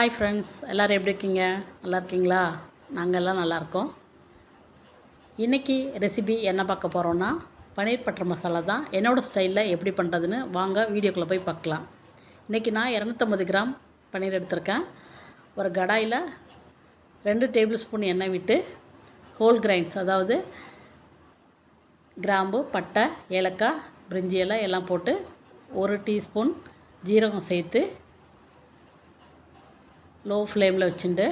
Hi friends எல்லோரும் எப்படி இருக்கீங்க? நல்லா இருக்கீங்களா? நாங்கள் எல்லாம் நல்லாயிருக்கோம் இன்றைக்கி ரெசிபி என்ன பார்க்க போகிறோன்னா பன்னீர் பட்டர் மசாலா தான். என்னோடய ஸ்டைலில் எப்படி பண்ணுறதுன்னு வாங்க வீடியோக்குள்ளே போய் பார்க்கலாம். இன்றைக்கி நான் இரநூத்தம்பது கிராம் பன்னீர் எடுத்திருக்கேன். ஒரு கடாயில் ரெண்டு டேபிள் ஸ்பூன் எண்ணெய் விட்டு ஹோல் கிரைண்ட்ஸ் அதாவது கிராம்பு பட்டை ஏலக்காய் பிரிஞ்சி இலை எல்லாம் போட்டு ஒரு டீஸ்பூன் ஜீரகம் சேர்த்து லோ ஃப்ளேமில் வச்சுட்டு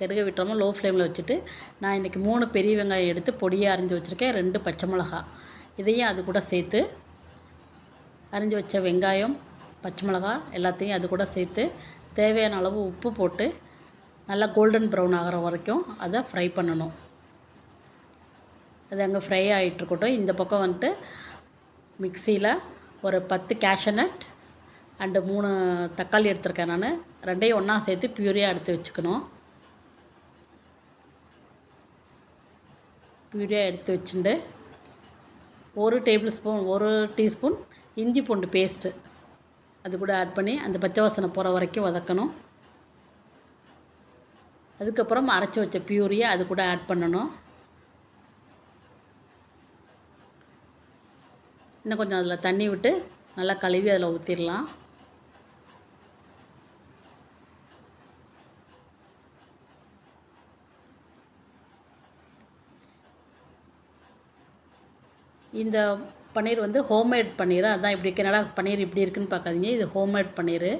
கருக விட்டுறோமோ லோ ஃப்ளேமில் வச்சுட்டு நான் இன்றைக்கி மூணு பெரிய வெங்காயம் எடுத்து பொடியாக அரிஞ்சு வச்சுருக்கேன் ரெண்டு பச்சை மிளகா. இதையும் அது கூட சேர்த்து அரிஞ்சு வச்ச வெங்காயம் பச்சை மிளகா எல்லாத்தையும் அது கூட சேர்த்து தேவையான அளவு உப்பு போட்டு நல்லா கோல்டன் ப்ரௌன் ஆகிற வரைக்கும் அதை ஃப்ரை பண்ணணும். அது அங்கே ஃப்ரை ஆகிட்டுருக்கட்டும் இந்த பக்கம் வந்துட்டு மிக்சியில் ஒரு பத்து கேஷனட் அண்டு மூணு தக்காளி எடுத்திருக்கேன் நான். ரெண்டையும் ஒன்றா சேர்த்து பியூரியாக எடுத்து வச்சுக்கணும். பியூரியாக எடுத்து வச்சுட்டு ஒரு டேபிள் ஸ்பூன் ஒரு டீஸ்பூன் இஞ்சி பூண்டு பேஸ்ட்டு அது கூட ஆட் பண்ணி அந்த பச்சை வாசனை போகிற வரைக்கும் வதக்கணும். அதுக்கப்புறம் அரைச்சி வச்ச பியூரியை அது கூட ஆட் பண்ணணும். இன்னும் கொஞ்சம் அதில் தண்ணி விட்டு நல்லா கழுவி அதில் ஊற்றிடலாம் இந்த பன்னீர் வந்து ஹோம்மேட் பன்னீர் அதான் இப்படி கனடா பன்னீர் இப்படி இருக்குன்னு பார்க்காதீங்க. இது ஹோம்மேட் பன்னீர்.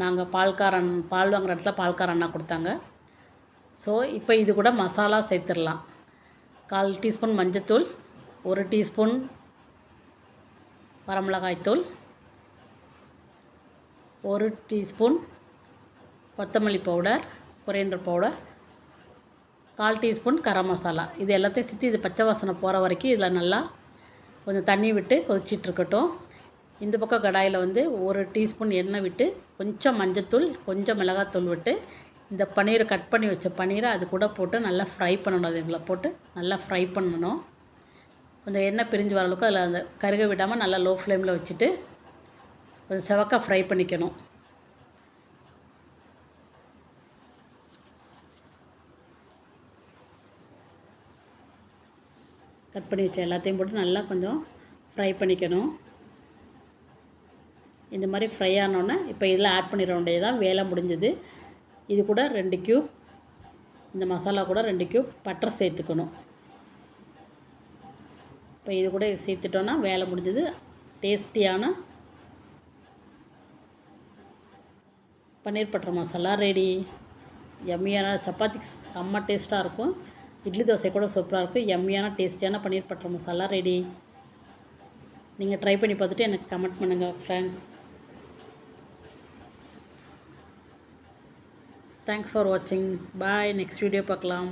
நாங்கள் பால்காரன் பால் வாங்குற இடத்துல பால்கார அண்ணா கொடுத்தாங்க. ஸோ இப்போ இது கூட மசாலா சேர்த்துடலாம். கால் டீஸ்பூன் மஞ்சத்தூள் ஒரு டீஸ்பூன் வரமிளகாய்த்தூள் ஒரு டீஸ்பூன் கொத்தமல்லி பவுடர் கொரியண்டர் பவுடர் கால் டீஸ்பூன் கரம் மசாலா. இது எல்லாத்தையும் சுற்றி இது பச்சை வாசனை போகிற வரைக்கும் இதில் நல்லா கொஞ்சம் தண்ணி விட்டு கொதிச்சிட்ருக்கட்டும் இந்த பக்கம் கடாயில் வந்து ஒரு டீஸ்பூன் எண்ணெய் விட்டு கொஞ்சம் மஞ்சத்தூள் கொஞ்சம் மிளகாத்தூள் விட்டு இந்த பன்னீரை கட் பண்ணி வச்ச பன்னீரை அது கூட போட்டு நல்லா ஃப்ரை பண்ணணும். அது இதில் போட்டு நல்லா ஃப்ரை பண்ணணும். கொஞ்சம் எண்ணெய் பிரிஞ்சு வர அளவுக்கு அதில் அந்த கருக விடாமல் நல்லா லோ ஃப்ளேமில் வச்சுட்டு கொஞ்சம் செவக்காக ஃப்ரை பண்ணிக்கணும். கட் பண்ணி வச்ச எல்லாத்தையும் போட்டு நல்லா கொஞ்சம் ஃப்ரை பண்ணிக்கணும். இந்த மாதிரி ஃப்ரை ஆனோன்னே இப்போ இதில் ஆட் பண்ணிட வேண்டியது தான் வேலை முடிஞ்சது. இது கூட ரெண்டு க்யூப் இந்த மசாலா கூட ரெண்டு க்யூப் பட்டர் சேர்த்துக்கணும். இப்போ இது கூட சேர்த்துட்டோன்னா வேலை முடிஞ்சது. டேஸ்டியான பன்னீர் பட்டர் மசாலா ரெடி எம்மியான சப்பாத்திக்கு செம்ம டேஸ்ட்டாக இருக்கும். இட்லி தோசை கூட சூப்பராக இருக்கும் எம்மியான டேஸ்டியான பன்னீர் பட்டர் மசாலா ரெடி நீங்கள் ட்ரை பண்ணி பார்த்துட்டு எனக்கு கமெண்ட் பண்ணுங்கள் ஃப்ரெண்ட்ஸ் தேங்க்ஸ் ஃபார் வாட்சிங் பாய் நெக்ஸ்ட் வீடியோ பார்க்கலாம்.